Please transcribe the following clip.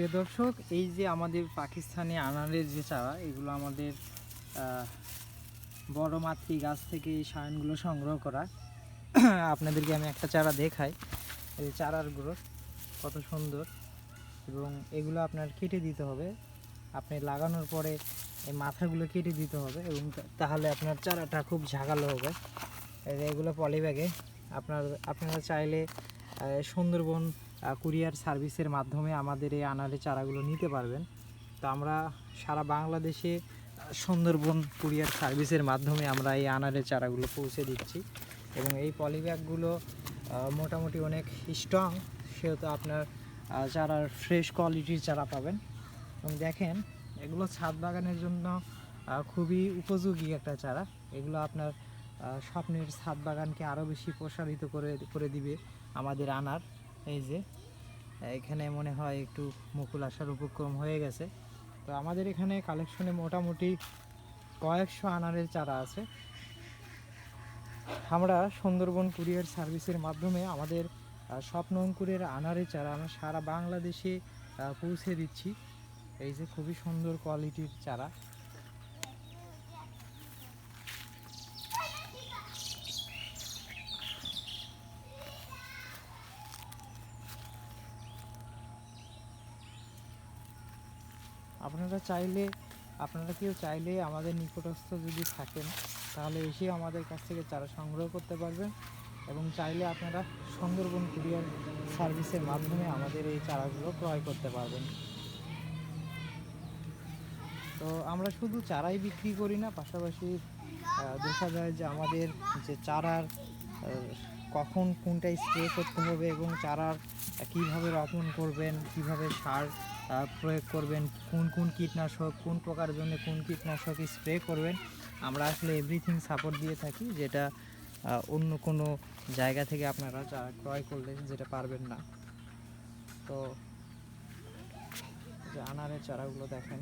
প্রিয় দর্শক, এই যে আমাদের পাকিস্তানি আনারের যে চারা, এগুলো আমাদের বড় মাতৃ গাছ থেকে এই সায়নগুলো সংগ্রহ করা। আপনাদেরকে আমি একটা চারা দেখাই। এই চারার গ্রোথ কত সুন্দর। এবং এগুলো আপনার কেটে দিতে হবে। আপনি লাগানোর পরে এই মাথাগুলো কেটে দিতে হবে এবং তাহলে আপনার চারাটা খুব ঝাঁকালো হবে। এগুলো পলিব্যাগে আপনার, আপনারা চাইলে সুন্দরবন কুরিয়ার সার্ভিসের মাধ্যমে আমাদের এই আনারে চারাগুলো নিতে পারবেন। তো আমরা সারা বাংলাদেশে সুন্দরবন কুরিয়ার সার্ভিসের মাধ্যমে আমরা এই আনারের চারাগুলো পৌঁছে দিচ্ছি। এবং এই পলিব্যাগগুলো মোটামুটি অনেক স্ট্রং সেহেতু আপনার চারার ফ্রেশ কোয়ালিটির চারা পাবেন। এবং দেখেন, এগুলো ছাদ বাগানের জন্য খুবই উপযোগী একটা চারা। এগুলো আপনার স্বপ্নের ছাদ বাগানকে আরও বেশি প্রসারিত করে করে দিবে আমাদের আনার এই যে, এখানে মনে হয় একটু মুকুল আসার উপক্রম হয়ে গেছে। তো আমাদের এখানে কালেকশনে মোটামুটি কয়েকশো আনারের চারা আছে। আমরা সুন্দরবন কুরিয়ার সার্ভিসের মাধ্যমে আমাদের স্বপ্ন অঙ্কুরের আনারের চারা আমরা সারা বাংলাদেশে পৌঁছে দিচ্ছি। এই যে খুবই সুন্দর কোয়ালিটির চারা। আপনারা চাইলে, আপনারা কেউ চাইলে আমাদের নিকটস্থ যদি থাকেন, তাহলে এসে আমাদের কাছ থেকে চারা সংগ্রহ করতে পারবেন এবং চাইলে আপনারা সুন্দরবন কুরিয়ার সার্ভিসের মাধ্যমে আমাদের এই চারাগুলো ক্রয় করতে পারবেন। তো আমরা শুধু চারাই বিক্রি করি না, পাশাপাশি দেখা যায় যে আমাদের যে চারার কখন কোনটা স্প্রে করতে হবে এবং চারার কীভাবে রোপণ করবেন, কীভাবে সার প্রয়োগ করবেন, কোন কোন কীটনাশক, কোন প্রকার জন্য কোন কীটনাশক স্প্রে করবেন, আমরা আসলে এভরিথিং সাপোর্ট দিয়ে থাকি, যেটা অন্য কোনো জায়গা থেকে আপনারা ক্রয় করলে যেটা পারবেন না। তো যে আনারের চারাগুলো দেখেন।